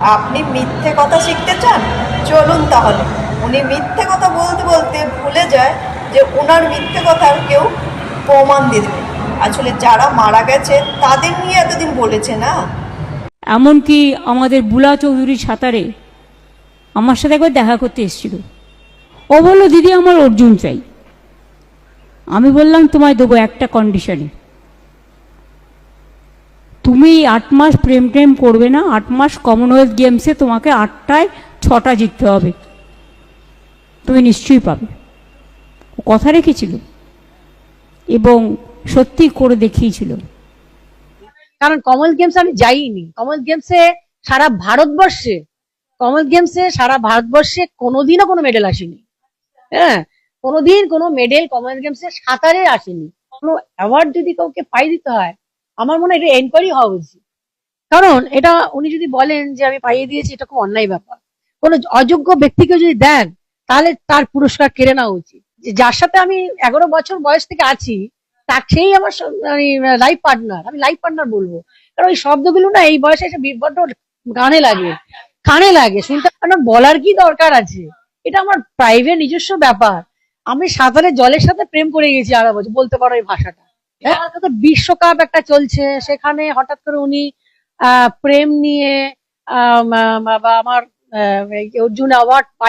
আপনি মিথ্যে কথা শিখতে চান? চলুন তাহলে। উনি মিথ্যে কথা বলতে বলতে ভুলে যায় যে ওনার মিথ্যে কথার কেউ প্রমাণ দেবে। আসলে যারা মারা গেছে, তাদের নিয়ে এতদিন বলেছে না? এমনকি আমাদের বুলা চৌধুরী সাঁতারে আমার সাথে একবার দেখা করতে এসেছিল। ও বলল, দিদি, আমার অর্জুন চাই। আমি বললাম, তোমায় দেবো একটা কন্ডিশনে তুমি আট মাস প্রেম টেম করবে না, আট মাস কমনওয়েলথ গেমসে তোমাকে আটটায় ছটা জিততে হবে। তুমি নিশ্চয়ই পাবে। কথা রেখেছিল এবং সত্যি করে দেখিয়েছিল। কারণ কমন গেমস আমি যাইনি। কমন গেমসে সারা ভারতবর্ষে কমন গেমসে সারা ভারতবর্ষে কোনোদিনও কোনো মেডেল আসেনি। হ্যাঁ কোনোদিন কোনো মেডেল কমন গেমসে সাঁতারে আসেনি। কোনো অ্যাওয়ার্ড যদি কাউকে পাই দিতে হয় আমার মনে হয় এটা এনকোয়ারি হওয়া উচিত। কারণ এটা উনি যদি বলেন যে আমি পাইয়ে দিয়েছি, এটা খুব অন্যায় ব্যাপার। কোনো অযোগ্য ব্যক্তিকে যদি দেন, তাহলে তার পুরস্কার কেড়ে নেওয়া উচিত। যার সাথে আমি এগারো বছর বয়স থেকে আছি, তার তাকেই আমার লাইফ পার্টনার আমি লাইফ পার্টনার বলব। কারণ ওই শব্দগুলো না এই বয়সে এসে বি- বড্ড গানে লাগে, কানে লাগে। শুনতে আমার বলার কি দরকার আছে? এটা আমার প্রাইভেট নিজস্ব ব্যাপার। আমি সাঁতারে জলের সাথে প্রেম করে গেছি আরও বছর, বলতে পারো এই ভাষাটা। বিশ্বকাপ একটা চলছে। সেখানে হঠাৎ করে উনি আহ প্রেম নিয়ে বা আমার অর্জুন অ্যাওয়ার্ড পাই